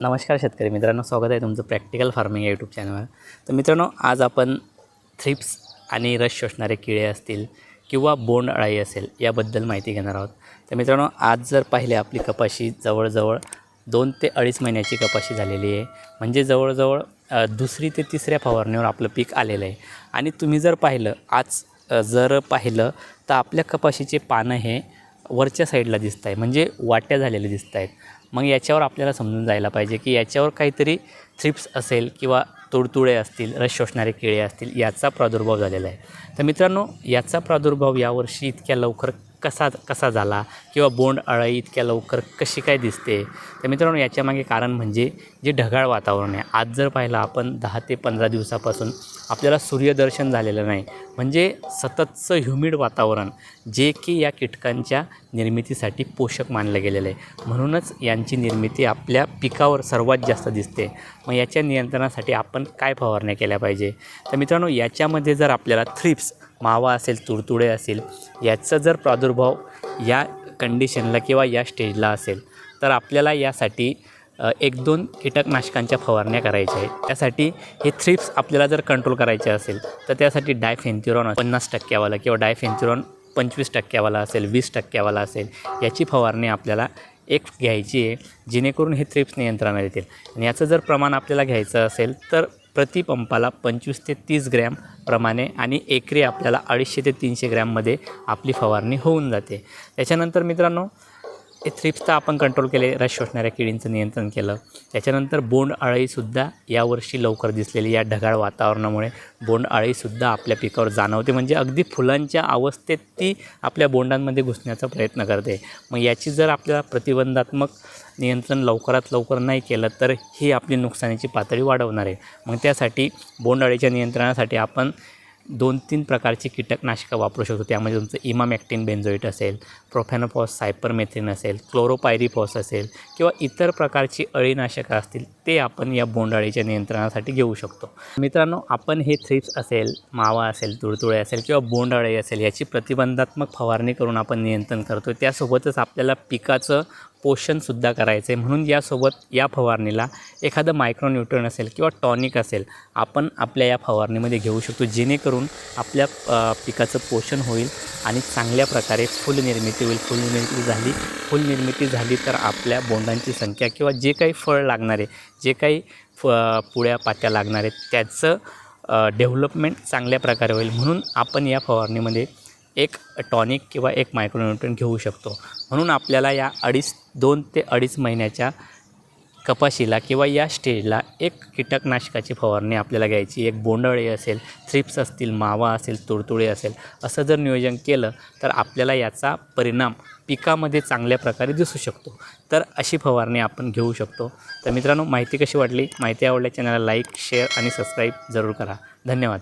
नमस्कार शेतकरी मित्रांनो स्वागत आहे तुमचं प्रॅक्टिकल फार्मिंग या यूट्यूब चॅनलवर तर मित्रांनो आज आपण थ्रिप्स आणि रस शोषणारे किडे असतील किंवा बोंड अळाई असेल याबद्दल माहिती घेणार आहोत. तर मित्रांनो आज जर पाहिले आपली कपाशी जवळजवळ दोन ते अडीच महिन्याची कपाशी झालेली आहे. म्हणजे जवळजवळ दुसरी ते तिसऱ्या फवारणीवर आपलं पीक आलेलं आहे. आणि तुम्ही जर पाहिलं आज जर पाहिलं तर आपल्या कपाशीचे पानं हे वरच्या साईडला दिसत आहे म्हणजे वाट्या झालेल्या दिसत आहेत मग याच्यावर आपल्याला समजून जायला पाहिजे की याच्यावर काहीतरी थ्रिप्स असेल किंवा तुडतुडे असतील रस शोषणारे किडे असतील याचा प्रादुर्भाव झालेला आहे. तर मित्रांनो याचा प्रादुर्भाव यावर्षी इतक्या लवकर कसा कसा झाला किंवा बोंड अळाई इतक्या लवकर कशी काय दिसते? तर मित्रांनो याच्यामागे कारण म्हणजे जे ढगाळ वातावरण आहे. आज जर पाहिलं आपण दहा ते पंधरा दिवसापासून आपल्याला सूर्यदर्शन झालेलं नाही. म्हणजे सततचं ह्युमिड वातावरण जे की या कीटकांच्या निर्मितीसाठी पोषक मानलं गेलेलं आहे. म्हणूनच यांची निर्मिती आपल्या पिकावर सर्वात जास्त दिसते. मग याच्या नियंत्रणासाठी आपण काय फवारण्या केल्या पाहिजे? तर मित्रांनो याच्यामध्ये जर आपल्याला थ्रिप्स मावा असेल तुडतुडे असेल याचा जर प्रादुर्भाव या कंडिशनला किंवा या स्टेजला असेल तर आपल्याला यासाठी एक दोन कीटकनाशकांच्या फवारण्या करायच्या आहेत. त्यासाठी हे थ्रिप्स आपल्याला जर कंट्रोल करायचे असेल तर त्यासाठी डायफेन्थ्युरॉन पन्नास टक्क्यावाला किंवा डायफेन्थ्युरॉन पंचवीस टक्क्यावाला असेल वीस टक्क्यावाला असेल याची फवारणी आपल्याला एक घ्यायची आहे जेणेकरून हे थ्रिप्स नियंत्रणात येतील. आणि याचं जर प्रमाण आपल्याला घ्यायचं असेल तर प्रति पंपाला पंचवीस ते तीस ग्रॅम प्रमाणे आणि एकरी आपल्याला अडीचशे ते तीनशे ग्रॅममध्ये आपली फवारणी होऊन जाते. त्याच्यानंतर मित्रांनो हे थ्रिप्स तर आपण कंट्रोल केले रस शोषणाऱ्या किडींचं नियंत्रण केलं. त्याच्यानंतर बोंड अळीसुद्धा यावर्षी लवकर दिसलेली या ढगाळ वातावरणामुळे बोंड अळीसुद्धा आपल्या पिकावर जाणवते. म्हणजे अगदी फुलांच्या अवस्थेत ती आपल्या बोंडांमध्ये घुसण्याचा प्रयत्न करते. मग याची जर आपल्याला प्रतिबंधात्मक नियंत्रण लवकरात लवकर नाही केलं तर ही आपली नुकसानीची पातळी वाढवणार. आहे मग त्यासाठी बोंडअळीच्या नियंत्रणासाठी आपण दोन तीन प्रकारची कीटकनाशकं वापरू शकतो. त्यामध्ये तुमचं इमामॅक्टिन बेन्झोइट असेल प्रोफॅनोफॉस सायपरमेथ्रिन असेल क्लोरोपायरीफॉस असेल किंवा इतर प्रकारची अळीनाशकं असतील ते आपण या बोंडाळीच्या नियंत्रणासाठी घेऊ शकतो. मित्रांनो आपण हे थ्रिप्स असेल मावा असेल तुळतुळे असेल किंवा बोंडअळी असेल याची प्रतिबंधात्मक फवारणी करून आपण नियंत्रण करतो त्यासोबतच आपल्याला पिकाचं पोषणसुद्धा करायचं. आहे म्हणून यासोबत या फवारणीला एखादं मायक्रोन्यूट्रन असेल किंवा टॉनिक असेल आपण आपल्या या फवारणीमध्ये घेऊ शकतो. जेणेकरून आपल्या पिकाचं पोषण होईल आणि चांगल्या प्रकारे फुलनिर्मिती होईल. फुलनिर्मिती झाली फुलनिर्मिती झाली तर आपल्या बोंडांची संख्या किंवा जे काही फळ लागणार आहे जे काही फ पुळ्या पात्या लागणार आहेत त्याचं डेव्हलपमेंट चांगल्या प्रकारे होईल. म्हणून आपण या फवारणीमध्ये एक टॉनिक किंवा एक मायक्रोन्यूट्रन घेऊ शकतो. म्हणून आपल्याला या अडीच दोन ते अडीच महिन्याच्या कपाशीला किंवा या स्टेजला एक कीटकनाशकाची फवारणी आपल्याला घ्यायची. एक बोंडअळी असेल थ्रिप्स असतील मावा असेल तुडतुळे असेल असं जर नियोजन केलं तर आपल्याला याचा परिणाम पिकामध्ये चांगल्या प्रकारे दिसू शकतो. तर अशी फवारणी आपण घेऊ शकतो. तर मित्रांनो माहिती कशी वाटली? माहिती आवडल्या चॅनलला लाईक शेअर आणि सबस्क्राईब जरूर करा. धन्यवाद.